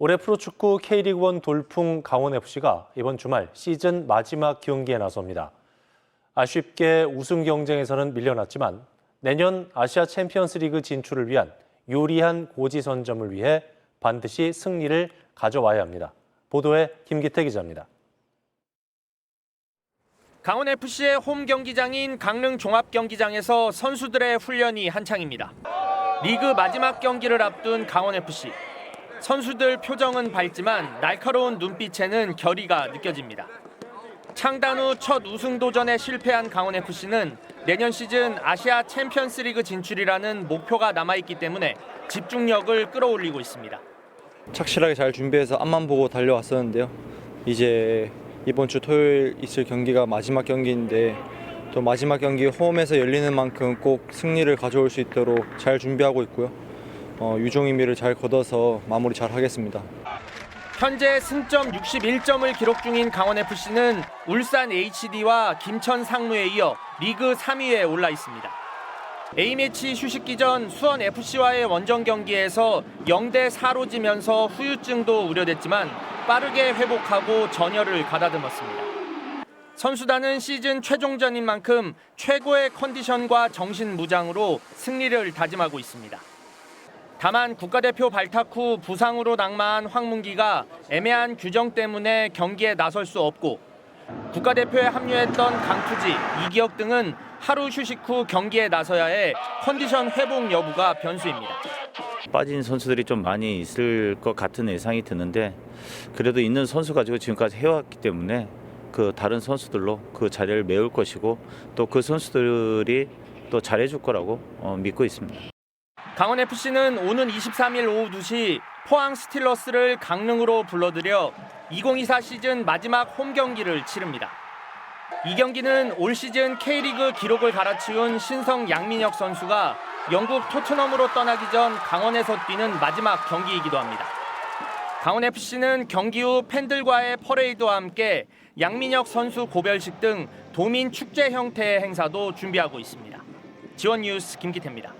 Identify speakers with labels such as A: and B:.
A: 올해 프로축구 K리그1 돌풍 강원FC가 이번 주말 시즌 마지막 경기에 나섭니다. 아쉽게 우승 경쟁에서는 밀려났지만 내년 아시아 챔피언스 리그 진출을 위한 유리한 고지선점을 위해 반드시 승리를 가져와야 합니다. 보도에 김기태 기자입니다.
B: 강원 FC의 홈 경기장인 강릉 종합 경기장에서 선수들의 훈련이 한창입니다. 리그 마지막 경기를 앞둔 강원 FC. 선수들 표정은 밝지만 날카로운 눈빛에는 결의가 느껴집니다. 창단 후 첫 우승 도전에 실패한 강원 FC는 내년 시즌 아시아 챔피언스리그 진출이라는 목표가 남아 있기 때문에 집중력을 끌어올리고 있습니다.
C: 착실하게 잘 준비해서 앞만 보고 달려왔었는데요. 이제 이번 주 토요일 있을 경기가 마지막 경기인데 또 마지막 경기 홈에서 열리는 만큼 꼭 승리를 가져올 수 있도록 잘 준비하고 있고요. 어, 유종의미를 잘 걷어서 마무리 잘 하겠습니다.
B: 현재 승점 61점을 기록 중인 강원FC는 울산 HD와 김천 상무에 이어 리그 3위에 올라 있습니다. A매치 휴식기 전 수원 FC와의 원정 경기에서 0대 4로 지면서 후유증도 우려됐지만 빠르게 회복하고 전열을 가다듬었습니다. 선수단은 시즌 최종전인 만큼 최고의 컨디션과 정신 무장으로 승리를 다짐하고 있습니다. 다만 국가대표 발탁 후 부상으로 낙마한 황문기가 애매한 규정 때문에 경기에 나설 수 없고 국가대표에 합류했던 강투지, 이기혁 등은 하루 휴식 후 경기에 나서야 해 컨디션 회복 여부가 변수입니다.
D: 빠진 선수들이 좀 많이 있을 것 같은 예상이 드는데 그래도 있는 선수 가지고 지금까지 해왔기 때문에 그 다른 선수들로 그 자리를 메울 것이고 또 그 선수들이 또 잘해줄 거라고 어, 믿고 있습니다.
B: 강원 FC는 오는 23일 오후 2시 포항 스틸러스를 강릉으로 불러들여 2024 시즌 마지막 홈 경기를 치릅니다. 이 경기는 올 시즌 K리그 기록을 갈아치운 신성 양민혁 선수가 영국 토트넘으로 떠나기 전 강원에서 뛰는 마지막 경기이기도 합니다. 강원 FC는 경기 후 팬들과의 퍼레이드와 함께 양민혁 선수 고별식 등 도민 축제 형태의 행사도 준비하고 있습니다. 지원 뉴스 김기태입니다.